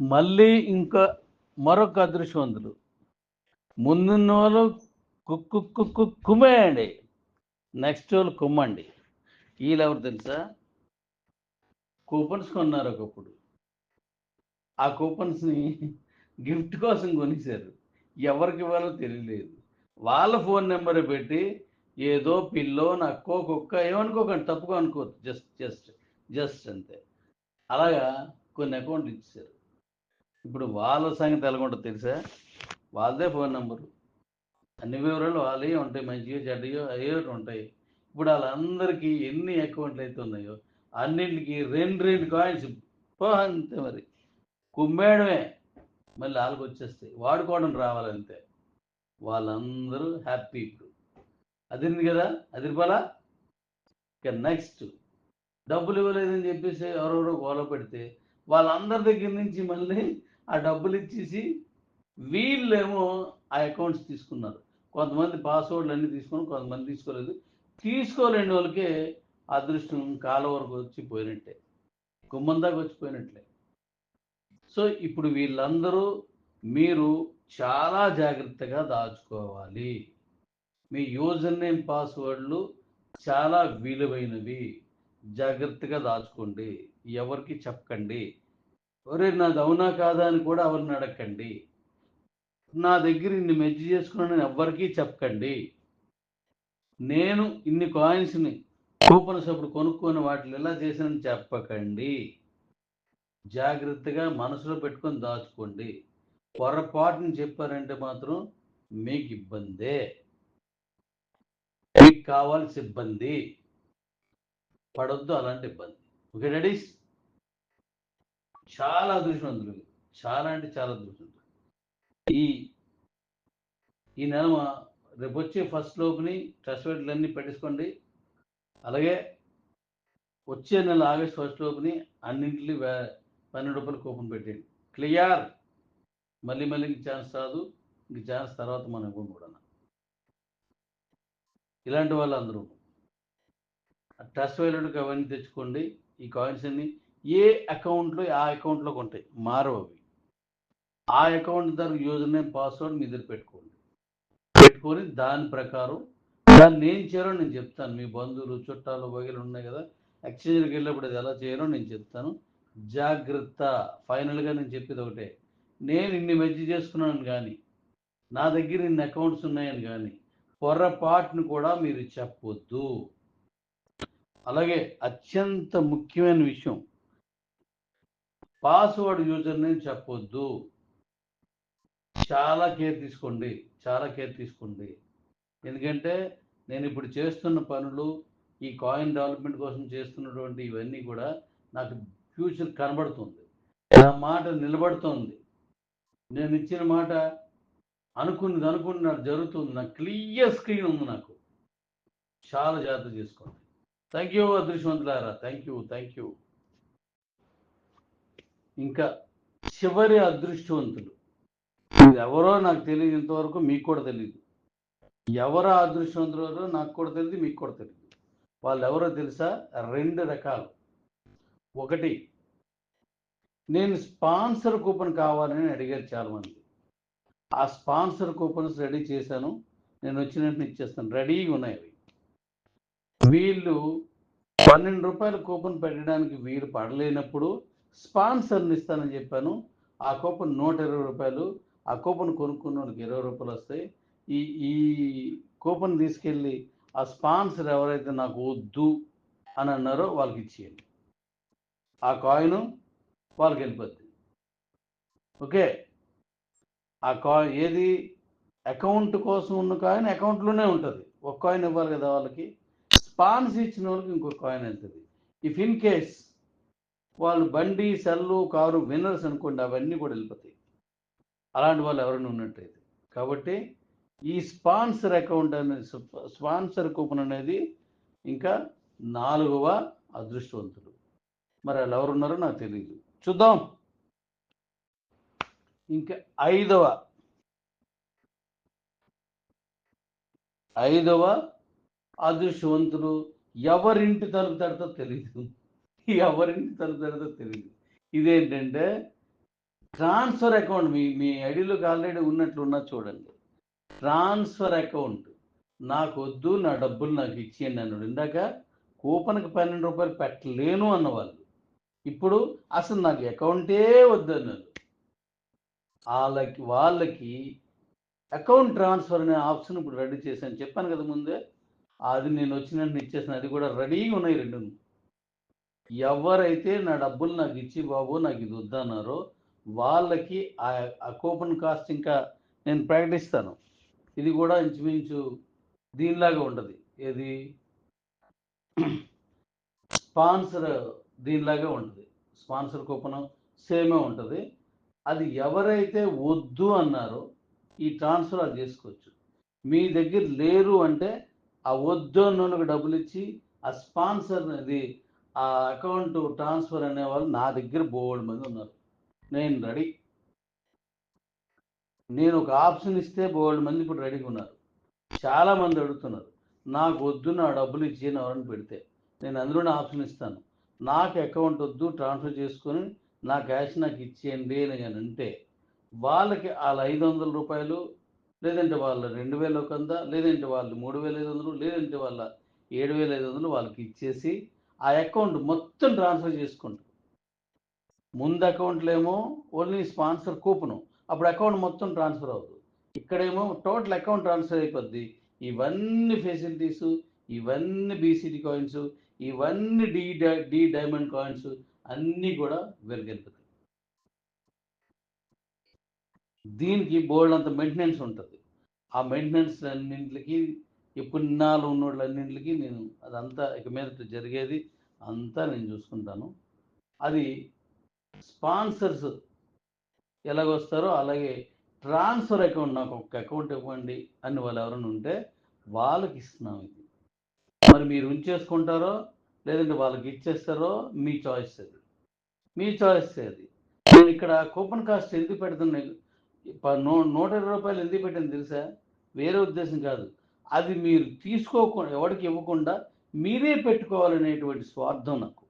మళ్ళీ ఇంకా మరొక అదృష్టవంతులు ముందున్న వాళ్ళు కుక్కు కుక్కు కుమ్మేయండి. నెక్స్ట్ వాళ్ళు కుమ్మండి. వీళ్ళు ఎవరు తెలుసా? కూపన్స్ కొన్నారు ఒకప్పుడు. ఆ కూపన్స్ని గిఫ్ట్ కోసం కొనేశారు ఎవరికి ఇవ్వాలో తెలియలేదు. వాళ్ళ ఫోన్ నెంబర్ పెట్టి ఏదో పిల్లో నక్కో కుక్క ఏమనుకోకండి తప్పుగా అనుకోవద్దు. జస్ట్ జస్ట్ జస్ట్ అంతే. అలాగా కొన్ని అకౌంట్ ఇచ్చారు ఇప్పుడు వాళ్ళ సంగతి ఎలాగుంటుంది తెలుసా? వాళ్ళదే ఫోన్ నెంబరు. అన్ని వివరాలు వాళ్ళే ఉంటాయి మంచిగా చెడ్డయో అయ్యో ఉంటాయి. ఇప్పుడు వాళ్ళందరికీ ఎన్ని అకౌంట్లు అయితే ఉన్నాయో అన్నింటికి రెండు రెండు కాయిన్స్ అంతే మరి. కుమ్మేయడమే. మళ్ళీ వాళ్ళకి వచ్చేస్తాయి. వాడుకోవడం రావాలంతే. వాళ్ళందరూ హ్యాపీ ఇప్పుడు. అదిరింది కదా? అదిరిపాలా? ఇక నెక్స్ట్. డబ్బులు ఇవ్వలేదని చెప్పేసి ఎవరెవరో గోల పెడితే వాళ్ళందరి దగ్గర నుంచి మళ్ళీ ఆ డబ్బులు ఇచ్చేసి వీళ్ళేమో ఆ అకౌంట్స్ తీసుకున్నారు. కొంతమంది పాస్వర్డ్లు అన్నీ తీసుకొని కొంతమంది తీసుకోలేదు. తీసుకోలేని వాళ్ళకే అదృష్టం కాల వరకు వచ్చి పోయినట్టే గుమ్మం దాకా వచ్చిపోయినట్లే. సో ఇప్పుడు వీళ్ళందరూ మీరు చాలా జాగ్రత్తగా దాచుకోవాలి. మీ యూజర్ నేమ్ పాస్వర్డ్లు చాలా విలువైనవి. జాగ్రత్తగా దాచుకోండి. ఎవరికి చెప్పకండి. ఒరే నాది అవునా కాదా అని కూడా ఎవరిని అడగండి నా దగ్గర ఇన్ని మెజ్జి చేసుకున్నాను ఎవ్వరికీ చెప్పకండి. నేను ఇన్ని కాయిన్స్ని కూపన్స్ అప్పుడు కొనుక్కొని వాటిని ఎలా చేశానని చెప్పకండి. జాగ్రత్తగా మనసులో పెట్టుకొని దాచుకోండి. పొరపాటుని చెప్పారంటే మాత్రం మీకు ఇబ్బందే. మీకు కావాల్సి ఇబ్బంది. పడొద్దు అలాంటి ఇబ్బంది. ఓకే డాడీస్ చాలా అదృష్టవంతులు చాలా అంటే చాలా అదృష్టవంతులు ఈ ఈ నెల మా- రేపు వచ్చే ఫస్ట్ లోపుని ట్రస్ట్ రేట్లు అన్నీ పెట్టేసుకోండి. అలాగే వచ్చే నెల ఆగస్ట్ ఫస్ట్ లోపుని అన్నింటినీ వే- పన్నెండు రూపాయలు కూపన్ పెట్టేయండి. క్లియర్. మళ్ళీ మళ్ళీ ఇంక ఛాన్స్ రాదు. ఇంక ఛాన్స్ తర్వాత మనం ఇవ్వం కూడా. ఇలాంటి వాళ్ళు అందరూ ట్రస్ట్ వైలెట్కి అవన్నీ తెచ్చుకోండి. ఈ కాయిన్స్ అన్ని ఏ అకౌంట్లో ఆ అకౌంట్లోకి ఉంటాయి? మారవు అవి ఆ అకౌంట్ ద్వారా యూజర్ నేమ్ పాస్వర్డ్ మీ దగ్గర పెట్టుకోండి. పెట్టుకొని దాని ప్రకారం దాన్ని ఏం చేయాలో నేను చెప్తాను. మీ బంధువులు చుట్టాలు వగైలు ఉన్నాయి కదా ఎక్స్చేంజ్కి వెళ్ళినప్పుడు అది ఎలా చేయాలో నేను చెప్తాను. జాగ్రత్త. ఫైనల్గా నేను చెప్పేది ఒకటే. నేను ఇన్ని మెజ్జి చేసుకున్నాను కానీ నా దగ్గర ఇన్ని అకౌంట్స్ ఉన్నాయని కానీ పొరపాటును కూడా మీరు చెప్పొద్దు. అలాగే అత్యంత ముఖ్యమైన విషయం పాస్వర్డ్ యూజర్ నేమ్ చెప్పొద్దు. చాలా కేర్ తీసుకోండి చాలా కేర్ తీసుకోండి. ఎందుకంటే నేను ఇప్పుడు చేస్తున్న పనులు ఈ కాయిన్ డెవలప్మెంట్ కోసం చేస్తున్నటువంటి ఇవన్నీ కూడా నాకు ఫ్యూచర్ కనబడుతుంది. నా మాట నిలబడుతోంది. నేను ఇచ్చిన మాట అనుకున్నది అనుకున్నది నాకు జరుగుతుంది. నాకు క్లియర్ స్క్రీన్ ఉంది నాకు. చాలా జాగ్రత్త చేసుకోండి. థ్యాంక్ యూ అదృష్టవంతులారా. థ్యాంక్ యూ థ్యాంక్ యూ ఇంకా చివరి అదృష్టవంతులు ఇది ఎవరో నాకు తెలియదు ఇంతవరకు మీకు కూడా తెలియదు ఎవరో అదృష్టవంతులు నాకు కూడా తెలియదు మీకు కూడా తెలియదు వాళ్ళు ఎవరో తెలుసా? రెండు రకాలు. ఒకటి నేను స్పాన్సర్ కూపన్ కావాలని అడిగారు చాలామంది. ఆ స్పాన్సర్ కూపన్స్ రెడీ చేశాను. నేను వచ్చినట్టు ఇచ్చేస్తాను. రెడీగా ఉన్నాయి అవి. వీళ్ళు పన్నెండు రూపాయల కూపన్ పెట్టడానికి వీలు పడలేనప్పుడు స్పాన్సర్ని ఇస్తానని చెప్పాను. ఆ కూపన్ నూట ఇరవై రూపాయలు ఆ కూపన్ కొనుక్కున్న వాళ్ళకి ఇరవై రూపాయలు వస్తాయి. ఈ ఈ కూపన్ తీసుకెళ్ళి ఆ స్పాన్సర్ ఎవరైతే నాకు వద్దు అని అన్నారో వాళ్ళకి ఇచ్చేయండి. ఆ కాయిన్ వాళ్ళకి వెళ్ళిపోద్ది. ఓకే? ఆ కాయిన్ ఏది? అకౌంట్ కోసం ఉన్న కాయిన్ అకౌంట్లోనే ఉంటుంది. ఒక కాయిన్ ఇవ్వాలి కదా వాళ్ళకి. స్పాన్స్ ఇచ్చిన వాళ్ళకి ఇంకో కాయిన్ వెళ్తుంది. ఇఫ్ ఇన్ కేస్ వాళ్ళు బండి సెల్లు కారు విన్నర్స్ అనుకోండి అవన్నీ కూడా వెళ్ళిపోతాయి. అలాంటి వాళ్ళు ఎవరైనా ఉన్నట్టయితే. కాబట్టి ఈ స్పాన్సర్ అకౌంట్ అనేది స్పాన్సర్ కూపన్ అనేది ఇంకా నాలుగవ అదృష్టవంతులు. మరి వాళ్ళు ఎవరున్నారో నాకు తెలియదు చూద్దాం. ఇంకా ఐదవ. ఐదవ అదృష్టవంతులు ఎవరింటి తలుపు తడతో తెలియదు ఎవరింటి తలుపు తెలియదు ఇదేంటంటే ట్రాన్స్ఫర్ అకౌంట్ మీ మీ ఐడిలోకి ఆల్రెడీ ఉన్నట్లు చూడండి. ట్రాన్స్ఫర్ అకౌంట్ నాకు వద్దు నా డబ్బులు నాకు ఇచ్చేయండి అన్నాడు. ఇందాక కూపన్కి పన్నెండు రూపాయలు పెట్టలేను అన్నవాళ్ళు. ఇప్పుడు అసలు నాకు అకౌంటే వద్దు అన్నారు. వాళ్ళకి వాళ్ళకి అకౌంట్ ట్రాన్స్ఫర్ అనే ఆప్షన్ ఇప్పుడు రెడీ చేశాను. చెప్పాను కదా ముందే అది నేను వచ్చినట్టు ఇచ్చేసిన. అది కూడా రెడీగా ఉన్నాయి రెండు. ఎవరైతే నా డబ్బులు నాకు ఇచ్చి బాబు నాకు ఇది వద్దన్నారో వాళ్ళకి ఆ ఆ కూపన్ కాస్ట్ ఇంకా నేను ప్రకటిస్తాను. ఇది కూడా ఇంచుమించు దీనిలాగా ఉంటుంది. ఏది? స్పాన్సర్ దీనిలాగా ఉంటుంది. స్పాన్సర్ కూపన్ సేమే ఉంటుంది. అది ఎవరైతే వద్దు అన్నారో ఈ ట్రాన్స్ఫర్ అది చేసుకోవచ్చు. మీ దగ్గర లేరు అంటే ఆ వద్దు అన్నోళ్ళకి డబ్బులు ఇచ్చి ఆ స్పాన్సర్ అది ఆ అకౌంట్ ట్రాన్స్ఫర్ అనే వాళ్ళు నా దగ్గర బోల్డ్ మంది ఉన్నారు. నేను రెడీ నేను ఒక ఆప్షన్ ఇస్తే బోల్డ్ మంది ఇప్పుడు రెడీగా ఉన్నారు. చాలా మంది అడుగుతున్నారు నాకు వద్దు నా డబ్బులు ఇచ్చి ఎవరైనా పెడితే. నేను అందులోనే ఆప్షన్ ఇస్తాను. నాకు అకౌంట్ వద్దు ట్రాన్స్ఫర్ చేసుకొని నా క్యాష్ నాకు ఇచ్చేయండి అని కానీ అంటే వాళ్ళకి వాళ్ళ ఐదు వందల రూపాయలు లేదంటే వాళ్ళ రెండు వేల ఒక లేదంటే వాళ్ళు మూడు వేల ఐదు వందలు లేదంటే వాళ్ళ ఏడు వేల ఐదు వందలు వాళ్ళకి ఇచ్చేసి ఆ అకౌంట్ మొత్తం ట్రాన్స్ఫర్ చేసుకుంటారు. ముందు అకౌంట్లో ఏమో ఓన్లీ స్పాన్సర్ కూపను. అప్పుడు అకౌంట్ మొత్తం ట్రాన్స్ఫర్ అవుతుంది. ఇక్కడేమో టోటల్ అకౌంట్ ట్రాన్స్ఫర్ అయిపోద్ది. ఇవన్నీ ఫెసిలిటీస్ ఇవన్నీ బీసీడీ కాయిన్స్ ఇవన్నీ డి డి డైమండ్ కాయిన్స్ అన్నీ కూడా వెలుగెత్తుతాయి దీనికి బోల్డ్ అంత మెయింటెనెన్స్ ఉంటుంది. ఆ మెయింటెనెన్స్ అన్నింటికి ఇప్పుడు నాలో ఉన్నోళ్ళన్నింటికి నేను అదంతా ఇక మీద జరిగేది. అంతా నేను చూసుకుంటాను. అది స్పాన్సర్స్ ఎలాగొస్తారో అలాగే ట్రాన్స్ఫర్ అకౌంట్ నాకు ఒక అకౌంట్ ఇవ్వండి అని వాళ్ళు ఎవరైనా ఉంటే వాళ్ళకి ఇస్తున్నాం ఇది. మరి మీరు ఉంచేసుకుంటారో లేదంటే వాళ్ళకి ఇచ్చేస్తారో మీ చాయిస్ అది. మీ చాయిస్ అది. నేను ఇక్కడ కూపన్ కాస్ట్ ఎందుకు పెడుతున్నాయి ప- నూ నూట ఇరవై రూపాయలు ఎందుకు పెట్టాను తెలుసా? వేరే ఉద్దేశం కాదు. అది మీరు తీసుకోకుండా ఎవరికి ఇవ్వకుండా మీరే పెట్టుకోవాలనేటువంటి స్వార్థం నాకు.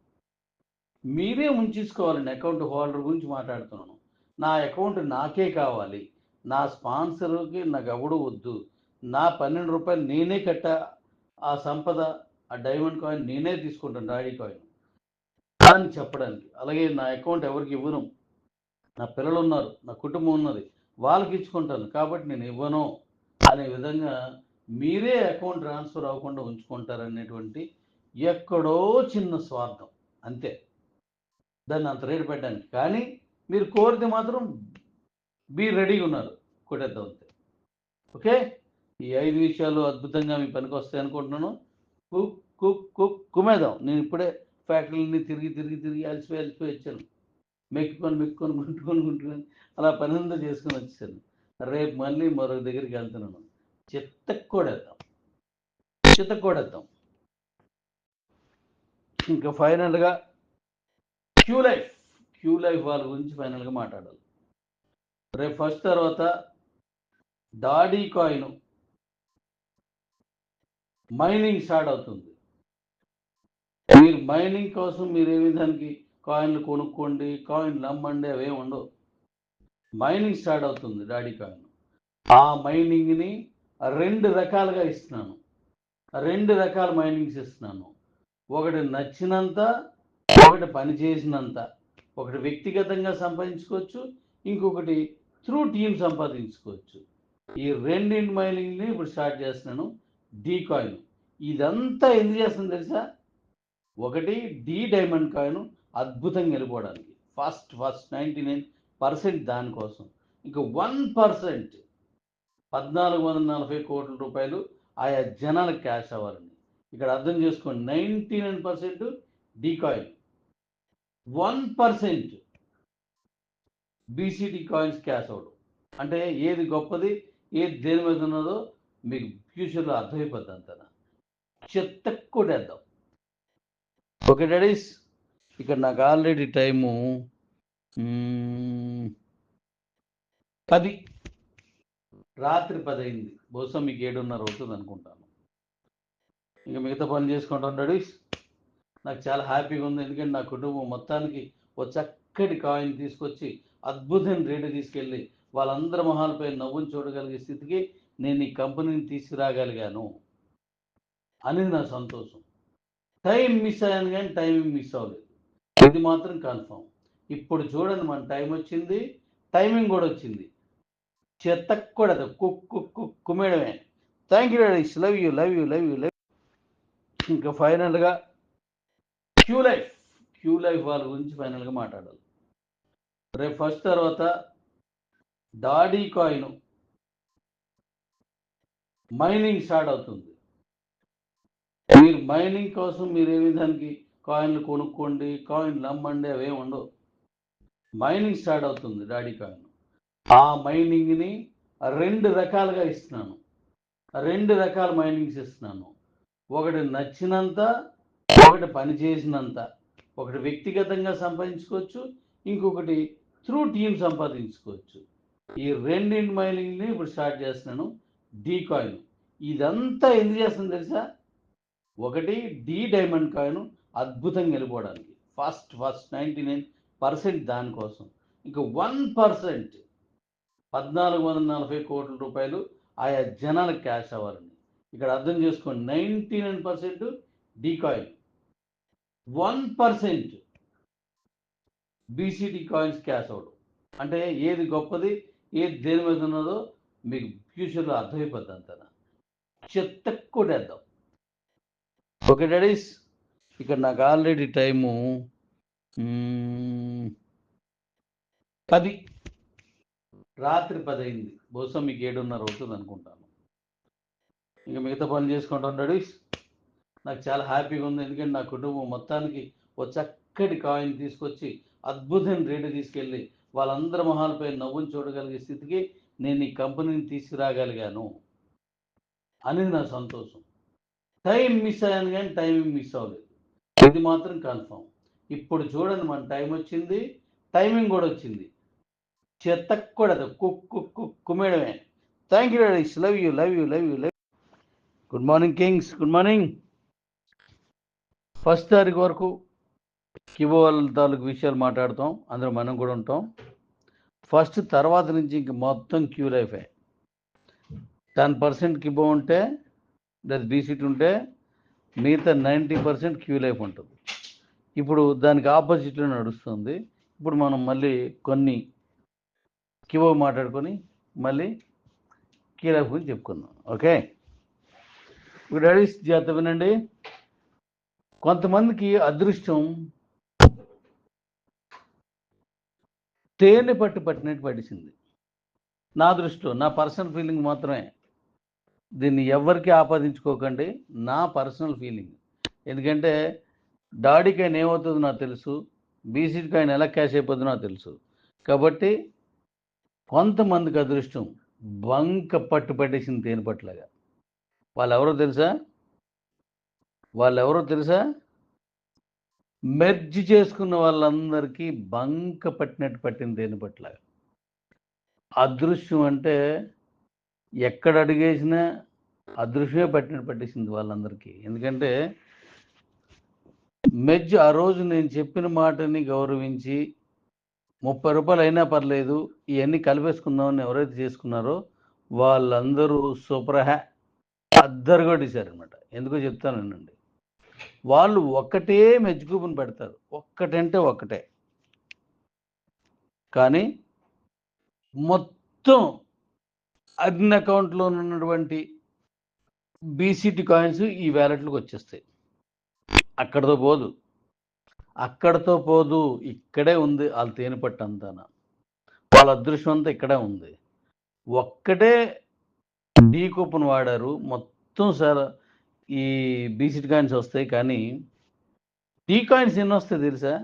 మీరే ఉంచేసుకోవాలని అకౌంట్ హోల్డర్ గురించి మాట్లాడుతున్నాను. నా అకౌంట్ నాకే కావాలి. నా స్పాన్సర్కి నాకు ఎవడు వద్దు. నా పన్నెండు రూపాయలు నేనే కట్ట. ఆ సంపద ఆ డైమండ్ కాయిన్ నేనే తీసుకుంటాను డాడీ కాయిన్ అని చెప్పడానికి. అలాగే నా అకౌంట్ ఎవరికి ఇవ్వను. నా పిల్లలు ఉన్నారు నా కుటుంబం ఉన్నది. వాళ్ళకి ఇచ్చుకుంటాను. కాబట్టి నేను ఇవ్వను. అనే విధంగా మీరే అకౌంట్ ట్రాన్స్ఫర్ అవ్వకుండా ఉంచుకుంటారనేటువంటి ఎక్కడో చిన్న స్వార్థం. అంతే. దాన్ని అంత రేటు పెట్టడానికి. కానీ మీరు కోరితే మాత్రం బీ రెడీగా ఉన్నారు. కొట్టేద్దాం అంతే. ఓకే? ఈ ఐదు విషయాలు అద్భుతంగా మీ పనికి వస్తాయి అనుకుంటున్నాను. కుక్ కుక్ కుక్ కుమేదాం నేను ఇప్పుడే ఫ్యాక్టరీని తిరిగి తిరిగి తిరిగి అలసిపోయి అలసిపోయి వచ్చాను. మెక్కుకొని మెక్కుకొని గుంటుకొని గుంటుకొని అలా పని అంతా చేసుకొని వచ్చేసాను. రేపు మళ్ళీ మరో దగ్గరికి వెళ్తున్నాను. చిత్తకొడేద్దాం చిత్తకొడేద్దాం ఇంకా ఫైనల్గా క్యూ లైఫ్. క్యూ లైఫ్ వాళ్ళ గురించి ఫైనల్గా మాట్లాడాలి. రేపు ఫస్ట్ తర్వాత డాడీ కాయిన్ మైనింగ్ స్టార్ట్ అవుతుంది. మీరు మైనింగ్ కోసం మీరు ఏ విధానికి కాయిన్లు కొనుక్కోండి కాయిన్లు అమ్మండి అవే ఉండవు. మైనింగ్ స్టార్ట్ అవుతుంది డాడీ కాయిన్. ఆ మైనింగ్ని రెండు రకాలుగా ఇస్తున్నాను. రెండు రకాల మైనింగ్స్ ఇస్తున్నాను. ఒకటి నచ్చినంత ఒకటి పని చేసినంత. ఒకటి వ్యక్తిగతంగా సంపాదించుకోవచ్చు ఇంకొకటి త్రూ టీమ్ సంపాదించుకోవచ్చు. ఈ రెండింటి మైనింగ్ని ఇప్పుడు స్టార్ట్ చేస్తున్నాను. డీ కాయిన్ ఇదంతా ఎందుకు చేస్తుంది తెలుసా? ఒకటి డి డైమండ్ కాయిన్ అద్భుతంగా వెళ్ళిపోవడానికి. First first ninety nine percent దానికోసం. ఇంకా వన్ పర్సెంట్ పద్నాలుగు వందల నలభై కోట్ల రూపాయలు ఆయా జనాలకు క్యాష్ అవ్వాలని ఇక్కడ అర్థం చేసుకోండి. Ninety nine percent D coin. One percent BCT coins cash అవ్వడం. అంటే ఏది గొప్పది ఏది దేని మీద ఉన్నదో మీకు ఫ్యూచర్లో అర్థమైపోద్ది అంత చెత్త కొట్టేద్దాం. ఓకే డాడీస్ ఇక్కడ నాకు ఆల్రెడీ టైము. పది. రాత్రి పది అయింది బహుశా మీకు ఏడున్నర అవుతుంది అనుకుంటాను. ఇంకా మిగతా పని చేసుకుంటాను డాడీస్ నాకు చాలా హ్యాపీగా ఉంది. ఎందుకంటే నా కుటుంబం మొత్తానికి ఒక చక్కటి కాయిన్ తీసుకొచ్చి అద్భుతమైన రేటు తీసుకెళ్ళి వాళ్ళందరి మొహాలపై నవ్వుని చూడగలిగే స్థితికి నేను ఈ కంపెనీని తీసుకురాగలిగాను అనేది నా సంతోషం. టైం మిస్ అయ్యాను కానీ టైమింగ్ మిస్ అవ్వలేదు. ఇది మాత్రం కన్ఫర్మ్. ఇప్పుడు చూడండి మన టైం వచ్చింది టైమింగ్ కూడా వచ్చింది. చెత్తకూడదు కుక్కు కుమ్మేయడమే. Thank you daddies love you love you love you love ఇంకా ఫైనల్గా క్యూ లైఫ్. క్యూ లైఫ్ వాళ్ళ గురించి ఫైనల్గా మాట్లాడాలి. రేపు ఫస్ట్ తర్వాత డాడీ కాయిన్ మైనింగ్ స్టార్ట్ అవుతుంది. మీరు మైనింగ్ కోసం మీరు ఏ విధానికి కాయిన్లు కొనుక్కోండి కాయిన్లు అమ్మండి అవేం ఉండవు. మైనింగ్ స్టార్ట్ అవుతుంది డాడీ కాయిన్. ఆ మైనింగ్ని రెండు రకాలుగా ఇస్తున్నాను. రెండు రకాల మైనింగ్స్ ఇస్తున్నాను. ఒకటి నచ్చినంత ఒకటి పని చేసినంత. ఒకటి వ్యక్తిగతంగా సంపాదించుకోవచ్చు ఇంకొకటి త్రూ టీం సంపాదించుకోవచ్చు. ఈ రెండింటి మైనింగ్ని ఇప్పుడు స్టార్ట్ చేస్తున్నాను. డీ కాయిన్ ఇదంతా ఎందుకు చేస్తుంది తెలుసా? ఒకటి డి డైమండ్ కాయిన్ అద్భుతంగా వెళ్ళిపోవడానికి. First first ninety nine percent దానికోసం. ఇంకా వన్ పర్సెంట్ పద్నాలుగు వందల నలభై కోట్ల రూపాయలు ఆయా జనాలకు క్యాష్ అవ్వాలండి ఇక్కడ అర్థం చేసుకోండి. Ninety nine percent D coin. One percent BCT coins cash అవ్వడం అంటే ఏది గొప్పది ఏది దేని మీద ఉన్నదో మీకు ఫ్యూచర్లో అర్థమైపోద్ది అంతా చెత్త కొట్టేద్దాం. ఓకే డాడీస్ ఇక్కడ నాకు ఆల్రెడీ టైము. పది. రాత్రి పది అయింది బహుశా మీకు ఏడున్నర అవుతుంది అనుకుంటాను. ఇంకా మిగతా పనులు చేసుకుంటాం డాడీస్ నాకు చాలా హ్యాపీగా ఉంది. ఎందుకంటే నా కుటుంబం మొత్తానికి ఒక చక్కటి కాయిన్ తీసుకొచ్చి అద్భుతమైన రేటు తీసుకెళ్ళి వాళ్ళందరి మొహాలపై నవ్వుని చూడగలిగే స్థితికి నేను ఈ కంపెనీని తీసుకురాగలిగాను. అనేది నా సంతోషం. టైం మిస్ అయ్యాను కానీ టైమింగ్ మిస్ అవ్వలేదు. ఇది మాత్రం కన్ఫర్మ్. ఇప్పుడు చూడండి మన టైం వచ్చింది. టైమింగ్ కూడా వచ్చింది. చెత్తకూడదు కుక్కు కుమ్మేయడమే thank you daddies love you love you love you love good morning kings good morning first తారీఖు వరకు కిబోల్ వాళ్ళ తాలూకు విషయాలు మాట్లాడతాం. అందులో మనం కూడా ఉంటాం. ఫస్ట్ తర్వాత నుంచి ఇంక మొత్తం క్యూ లైఫే. టెన్ పర్సెంట్ కిబో ఉంటే లేదా బీసీట్ ఉంటే మిగతా నైంటీ పర్సెంట్ క్యూ లైఫ్ ఉంటుంది. ఇప్పుడు దానికి ఆపోజిట్లో నడుస్తుంది. ఇప్పుడు మనం మళ్ళీ కొన్ని కివో మాట్లాడుకొని మళ్ళీ కీలక గురించి చెప్పుకుందాం. ఓకే? ఇప్పుడు డాడీస్ జాగ్రత్త వినండి. కొంతమందికి అదృష్టం తేనె పట్టు పట్టినట్టు పడిసింది నా దృష్టిలో నా పర్సనల్ ఫీలింగ్ మాత్రమే. దీన్ని ఎవరికి ఆపాదించుకోకండి. నా పర్సనల్ ఫీలింగ్. ఎందుకంటే డాడీకి ఆయన ఏమవుతుందో నాకు తెలుసు. బీసీకి ఆయన ఎలా క్యాష్ అయిపోతుందో నాకు తెలుసు. కాబట్టి కొంతమందికి అదృష్టం బంక పట్టు పట్టేసింది తేనె పట్టులాగా. వాళ్ళెవరో తెలుసా? వాళ్ళెవరో తెలుసా? మెర్జ్ చేసుకున్న వాళ్ళందరికీ బంక పట్టినట్టు పట్టింది తేనె పట్టులాగా. అదృశ్యం అంటే ఎక్కడ అడిగేసినా అదృశ్యమే పట్టినట్టు పట్టేసింది వాళ్ళందరికీ. ఎందుకంటే మెజ్ ఆ రోజు నేను చెప్పిన మాటని గౌరవించి ముప్పై రూపాయలు అయినా పర్లేదు ఇవన్నీ కలిపేసుకుందామని ఎవరైతే చేసుకున్నారో వాళ్ళందరూ సూపర్ అద్దరుగా అద్దరు కొట్టేశారనమాట ఎందుకో చెప్తానండి వాళ్ళు ఒక్కటే మెజ్ కూపన్ పెడతారు. ఒక్కటంటే ఒక్కటే. కానీ మొత్తం అగ్ని అకౌంట్లో ఉన్నటువంటి బీసీటీ కాయిన్స్ ఈ వ్యాలెట్లకు వచ్చేస్తాయి. అక్కడతో పోదు. అక్కడతో పోదు ఇక్కడే ఉంది వాళ్ళ తేనె పట్టు అంతాన వాళ్ళ అదృష్టం అంతా ఇక్కడే ఉంది. ఒక్కటే డీ కూపన్ వాడారు. మొత్తం సార్ ఈ బీసీటీ కాయిన్స్ వస్తాయి కానీ డీ కాయిన్స్ ఎన్ని వస్తాయి తెలుసా?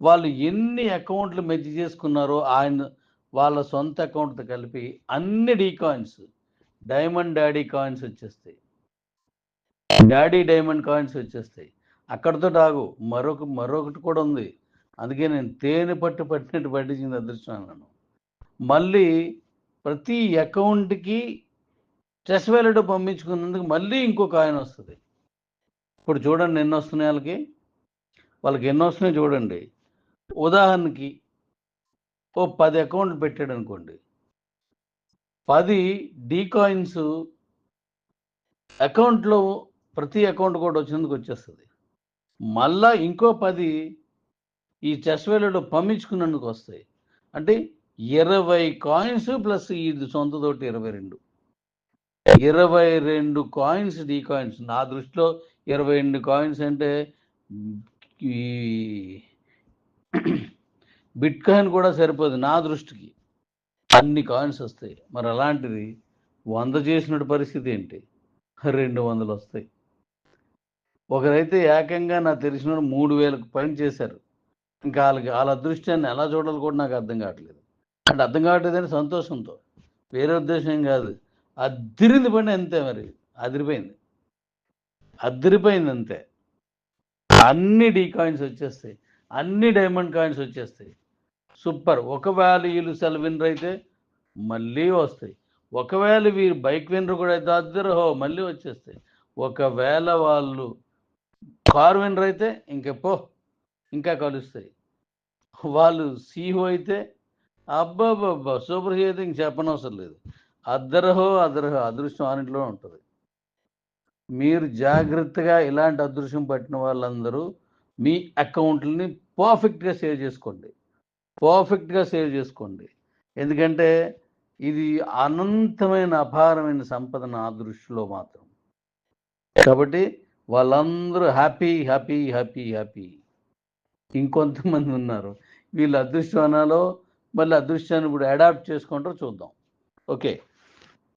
వాళ్ళు ఎన్ని అకౌంట్లు మెర్జ్ చేసుకున్నారో ఆయన వాళ్ళ సొంత అకౌంట్తో కలిపి అన్ని D coins diamond daddy coins వచ్చేస్తాయి. డాడీ డైమండ్ కాయిన్స్ వచ్చేస్తాయి. అక్కడితో ఆగు మరొక మరొకటి కూడా ఉంది. అందుకే నేను తేనె పట్టు పట్టినట్టు పట్టించింది అదృష్టం అన్నాను మళ్ళీ ప్రతి అకౌంట్కి చెస్ వ్యాలెట్ పంపించుకున్నందుకు మళ్ళీ ఇంకో కాయిన్ వస్తుంది. ఇప్పుడు చూడండి ఎన్ని వస్తున్నాయి వాళ్ళకి? వాళ్ళకి ఎన్ని వస్తున్నాయి చూడండి. ఉదాహరణకి ఓ పది అకౌంట్లు పెట్టాడు అనుకోండి పది డీకాయిన్స్ అకౌంట్లో ప్రతి అకౌంట్ కూడా వచ్చినందుకు వచ్చేస్తుంది. మళ్ళా ఇంకో పది ఈ చెస్వేలలో పంపించుకున్నందుకు వస్తాయి. అంటే ఇరవై కాయిన్స్ ప్లస్ ఇది సొంతతోటి ఇరవై రెండు. ఇరవై రెండు కాయిన్స్ డీ కాయిన్స్ నా దృష్టిలో ఇరవై రెండు కాయిన్స్ అంటే ఈ బిట్ కాయిన్ కూడా సరిపోదు నా దృష్టికి. అన్ని కాయిన్స్ వస్తాయి. మరి అలాంటిది వంద చేసినట్టు పరిస్థితి ఏంటి? రెండు వందలు వస్తాయి. ఒకరైతే ఏకంగా నాకు తెలిసిన మూడు వేలకు పైన చేశారు. ఇంకా వాళ్ళకి వాళ్ళ అదృష్టాన్ని ఎలా చూడాలి కూడా నాకు అర్థం కావట్లేదు. అంటే అర్థం కావట్లేదని సంతోషంతో. వేరే ఉద్దేశం కాదు. అదిరింది పని అంతే మరి. అదిరిపోయింది. అదిరిపోయింది అంతే. అన్ని డీ కాయిన్స్ వచ్చేస్తాయి. అన్ని డైమండ్ కాయిన్స్ వచ్చేస్తాయి. సూపర్. ఒకవేళ వీళ్ళు సెల్ విన్నర్ అయితే మళ్ళీ వస్తాయి. ఒకవేళ వీరు బైక్ విన్నర్ కూడా అయితే అద్దరు హో మళ్ళీ వచ్చేస్తాయి. ఒకవేళ వాళ్ళు కార్ వినర్ అయితే ఇంకా పో ఇంకా కలుస్తాయి. వాళ్ళు సీహో అయితే అబ్బాబ్బా సూపర్ హీరో అయితే ఇంక చెప్పనవసరం లేదు. అద్దరహో అద్దరహో అదృష్టం అన్నింటిలో ఉంటుంది. మీరు జాగ్రత్తగా ఇలాంటి అదృష్టం పట్టిన వాళ్ళందరూ మీ అకౌంట్లని పర్ఫెక్ట్గా సేవ్ చేసుకోండి. పర్ఫెక్ట్గా సేవ్ చేసుకోండి. ఎందుకంటే ఇది అనంతమైన అపారమైన సంపద నా దృష్టిలో మాత్రం. కాబట్టి వాళ్ళందరూ హ్యాపీ హ్యాపీ హ్యాపీ హ్యాపీ. ఇంకొంతమంది ఉన్నారు. వీళ్ళు అదృష్టం అనాలో మళ్ళీ అదృష్టాన్ని ఇప్పుడు అడాప్ట్ చేసుకుంటారో చూద్దాం. ఓకే.